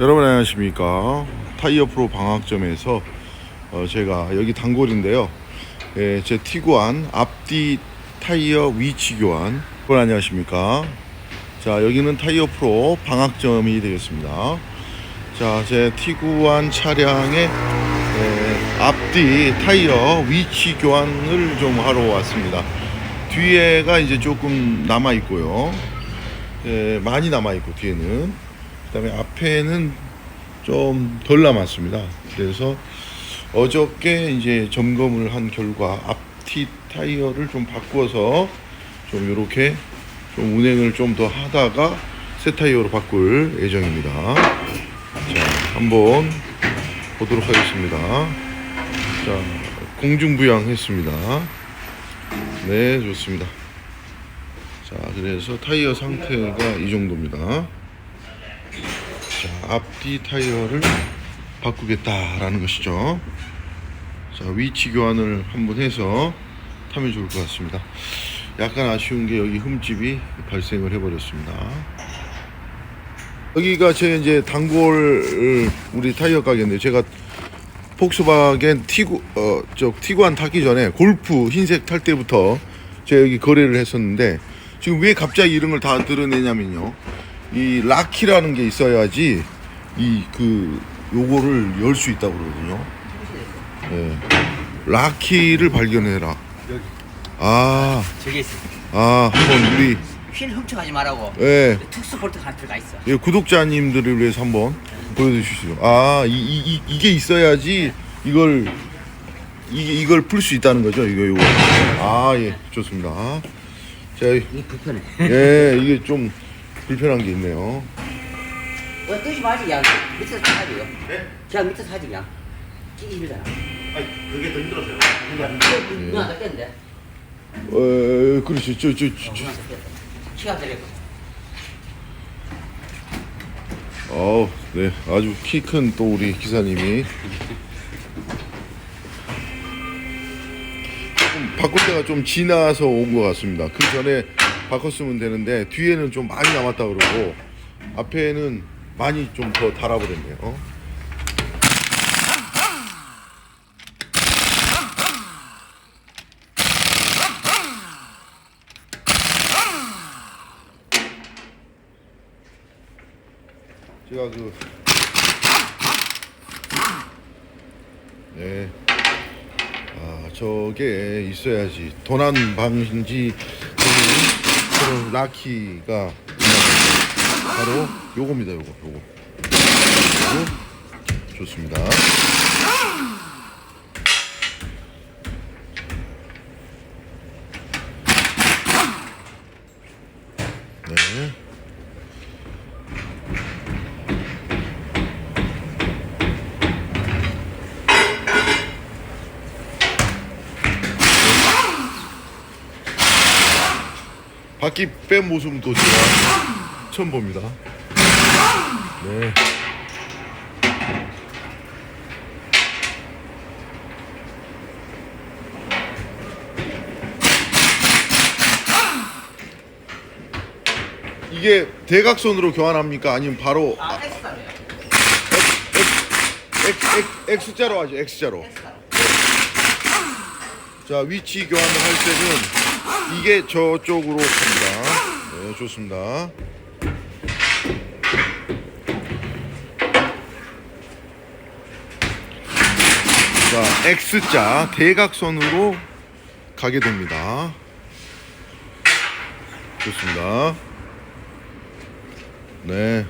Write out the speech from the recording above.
여러분 안녕하십니까? 타이어 프로 방학점에서 어, 제가 여기 단골인데요. 예, 제 티구안 앞뒤 타이어 위치 교환. 여러분 안녕하십니까? 자 여기는 타이어 프로 방학점이 되겠습니다. 자 제 티구안 차량의 예, 앞뒤 타이어 위치 교환을 좀 하러 왔습니다. 뒤에가 이제 조금 남아 있고요. 예, 많이 남아 있고 뒤에는 그다음에 앞에는 좀 덜 남았습니다. 그래서 어저께 이제 점검을 한 결과 앞티 타이어를 좀 바꿔서 좀 이렇게 좀 운행을 좀 더 하다가 새 타이어로 바꿀 예정입니다. 자, 한번 보도록 하겠습니다. 자, 공중부양 했습니다. 네, 좋습니다. 자, 그래서 타이어 상태가 이 정도입니다. 자, 앞뒤 타이어를 바꾸겠다라는 것이죠. 자, 위치 교환을 한번 해서 타면 좋을 것 같습니다. 약간 아쉬운 게 여기 흠집이 발생을 해버렸습니다. 여기가 제 이제 단골 우리 타이어 가게인데 제가 폭스바겐 티구 어저 티구안 타기 전에 골프 흰색 탈 때부터 제가 여기 거래를 했었는데 지금 왜 갑자기 걸다 드러내냐면요. 이 라키라는 게 있어야지 이 그 요거를 열 수 있다고 그러거든요. 예. 라키를 발견해라. 여기 아, 저기 있어. 아, 한번 우리 휠 훔쳐가지 말라고. 예, 특수 볼트 하나 들어가 있어. 예, 구독자님들을 위해서 한번 보여주시죠. 아, 이, 이, 이, 게 있어야지 이걸 이게 이걸 풀 수 있다는 거죠. 이거 이거. 아, 예, 좋습니다. 자, 이게 불편해. 예, 이게 좀 불편한 게 있네요. 왜 뜨지 마지 그냥 밑에서. 네? 그냥 밑에서 하지 그냥. 끼기 힘들잖아. 아니 그게 더 힘들었어요. 누나 안 깼는데. 어, 그렇지. 저, 저, 저, 저. 누나 안 깼어. 시간 되겠고. 어, 네, 아주 키 큰 또 우리 기사님이 조금 바꿀 때가 좀 지나서 온 것 같습니다. 그 전에 바꿨으면 되는데 뒤에는 좀 많이 남았다 그러고 앞에는 많이 좀 더 달아버렸네요. 제가 그 네. 아, 저게 있어야지. 도난 방지 그런 라키가. 바로 요겁니다. 요거. 요거. 좋습니다. 네. 바퀴 뺀 모습도 제가 처음 봅니다. 네. 이게 대각선으로 교환합니까? 아니면 바로 아, 엑스타네요. X, X, X자로 하죠. X자로. 자 위치 교환을 할 때는 이게 저쪽으로 갑니다. 네 좋습니다. 자 X자 대각선으로 가게 됩니다. 좋습니다. 네.